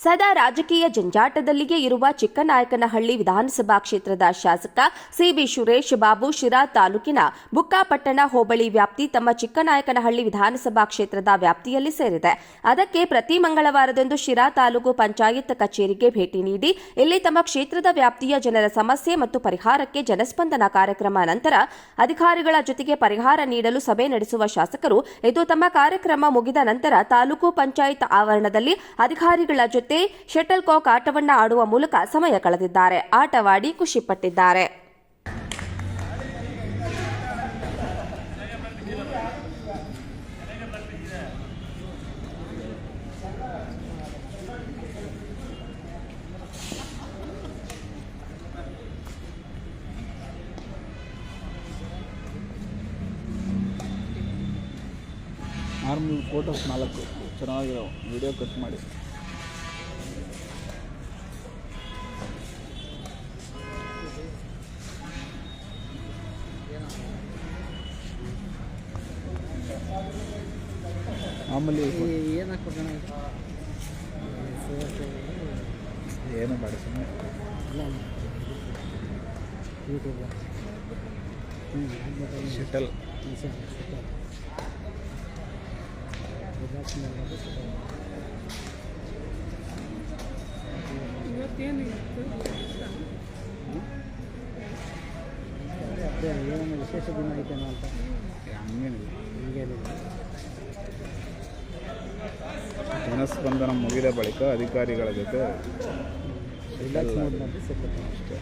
ಸದಾ ರಾಜಕೀಯ ಜಂಜಾಟದಲ್ಲಿಯೇ ಇರುವ ಚಿಕ್ಕನಾಯಕನಹಳ್ಳಿ ವಿಧಾನಸಭಾ ಕ್ಷೇತ್ರದ ಶಾಸಕ ಸಿಬಿ ಸುರೇಶ್ ಬಾಬು ಶಿರಾ ತಾಲೂಕಿನ ಬುಕ್ಕಾಪಟ್ಟಣ ಹೋಬಳಿ ವ್ಯಾಪ್ತಿ ತಮ್ಮ ಚಿಕ್ಕನಾಯಕನಹಳ್ಳಿ ವಿಧಾನಸಭಾ ಕ್ಷೇತ್ರದ ವ್ಯಾಪ್ತಿಯಲ್ಲಿ ಸೇರಿದೆ. ಅದಕ್ಕೆ ಪ್ರತಿ ಮಂಗಳವಾರದಂದು ಶಿರಾ ತಾಲೂಕು ಪಂಚಾಯತ್ ಕಚೇರಿಗೆ ಭೇಟಿ ನೀಡಿ, ಇಲ್ಲಿ ತಮ್ಮ ಕ್ಷೇತ್ರದ ವ್ಯಾಪ್ತಿಯ ಜನರ ಸಮಸ್ಯೆ ಮತ್ತು ಪರಿಹಾರಕ್ಕೆ ಜನಸ್ಪಂದನ ಕಾರ್ಯಕ್ರಮ ನಂತರ ಅಧಿಕಾರಿಗಳ ಜೊತೆಗೆ ಪರಿಹಾರ ನೀಡಲು ಸಭೆ ನಡೆಸುವ ಶಾಸಕರು, ಇದು ತಮ್ಮ ಕಾರ್ಯಕ್ರಮ ಮುಗಿದ ನಂತರ ತಾಲೂಕು ಪಂಚಾಯತ್ ಆವರಣದಲ್ಲಿ ಅಧಿಕಾರಿಗಳ ಜೊತೆ ಶಟಲ್ ಕಾಕ್ ಆಟವನ್ನ ಆಡುವ ಮೂಲಕ ಸಮಯ ಕಳೆದಿದ್ದಾರೆ. ಆಟವಾಡಿ ಖುಷಿಪಟ್ಟಿದ್ದಾರೆ. ಪಟ್ಟಿದ್ದಾರೆ ಫೋಟೋಸ್ ನಾಲ್ಕು. ಚೆನ್ನಾಗಿರೋ ವಿಡಿಯೋ ಕಟ್ ಮಾಡಿ. ಮಾಮೂಲಿ ಏನು ಹಾಕ್ಬೇಕಣ್ಣ? ಏನು ಬೇಡ ಸುಮ್ಮನೆ ಯೂಟ್ಯೂಬ್ ಶಟಲ್ ಅದೇ ಏನೇನು ವಿಶೇಷ ದಿನ ಐತೇನೋ ಅಂತ. ಹಂಗೇನಿಲ್ಲ. ಜನಸ್ಪಂದನ ಮುಗಿದ ಬಳಿಕ ಅಧಿಕಾರಿಗಳ ಜೊತೆ ಅಷ್ಟೇ.